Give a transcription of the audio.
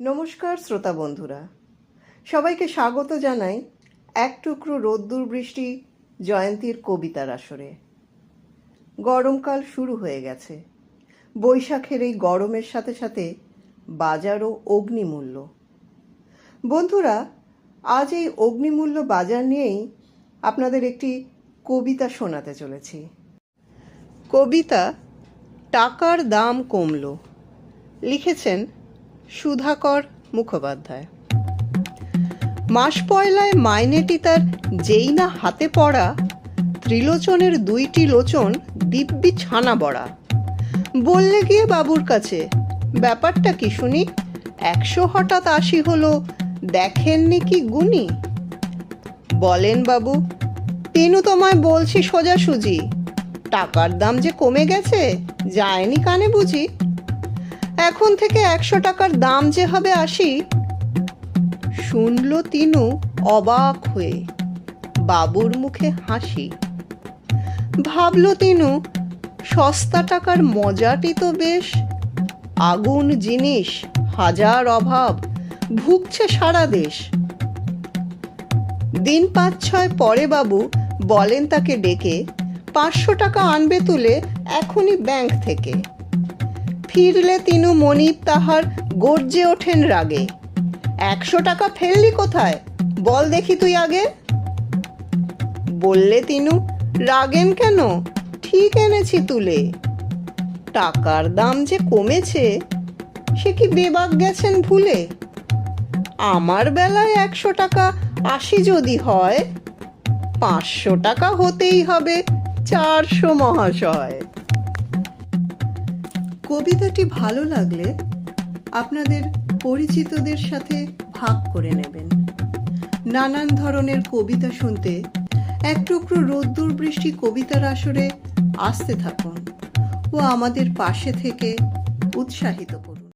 নমস্কার, শ্রোতা বন্ধুরা। সবাইকে স্বাগত জানাই এক টুকরো রোদ্দুর বৃষ্টি জয়ন্তীর কবিতার আসরে। গরমকাল শুরু হয়ে গেছে। বৈশাখের এই গরমের সাথে সাথে বাজারও অগ্নিমূল্য। বন্ধুরা, আজ এই অগ্নিমূল্য বাজার নিয়েই আপনাদের একটি কবিতা শোনাতে চলেছি। কবিতা, টাকার দাম কমল। লিখেছেন সুধাকর মুখোপাধ্যায়। মাস পয়লায় মাইনেটি তার যেই না হাতে পড়া, ত্রিলোচনের দুইটি লোচন দিব্যি ছানা বড়া। বললে গিয়ে বাবুর কাছে, ব্যাপারটা কি শুনি? একশো হঠাৎ আশি হলো, দেখেননি কি গুনি বলেন বাবু তিনু তোমায় বলছি সোজাসুজি। টাকার দাম যে কমে গেছে, যায়নি কানে বুঝি? এখন থেকে একশো টাকার দাম যে হবে আসি শুনল তিনু অবাক হয়ে, বাবুর মুখে হাসি। ভাবল তিনু, সস্তা টাকার মজাটি তো বেশ, আগুন জিনিস, হাজার অভাব, ভুগছে সারা দেশ। দিন পাঁচ ছয় পরে বাবু বলেন তাকে ডেকে, পাঁচশো টাকা আনবে তুলে এখনই ব্যাংক থেকে। ফিরলে তিনু মনিব তাহার গর্জে ওঠেন রাগে। একশো টাকা ফেললি কোথায়? বল দেখি তুই আগে। বললে তিনু, রাগেন কেন? ঠিক এনেছি তুলে। টাকার দাম যে কমেছে, সে কি বেবাক গেছেন ভুলে? আমার বেলায় একশো টাকা আশি যদি হয়, পাঁচশো টাকা হতেই হবে চারশো মহাশয়। কবিতাটি ভালো লাগলে আপনাদের পরিচিতদের সাথে ভাগ করে নেবেন। নানান ধরনের কবিতা শুনতে এক টুকরো রোদ্দুর বৃষ্টি কবিতার আসরে আসতে থাকুন ও আমাদের পাশে থেকে উৎসাহিত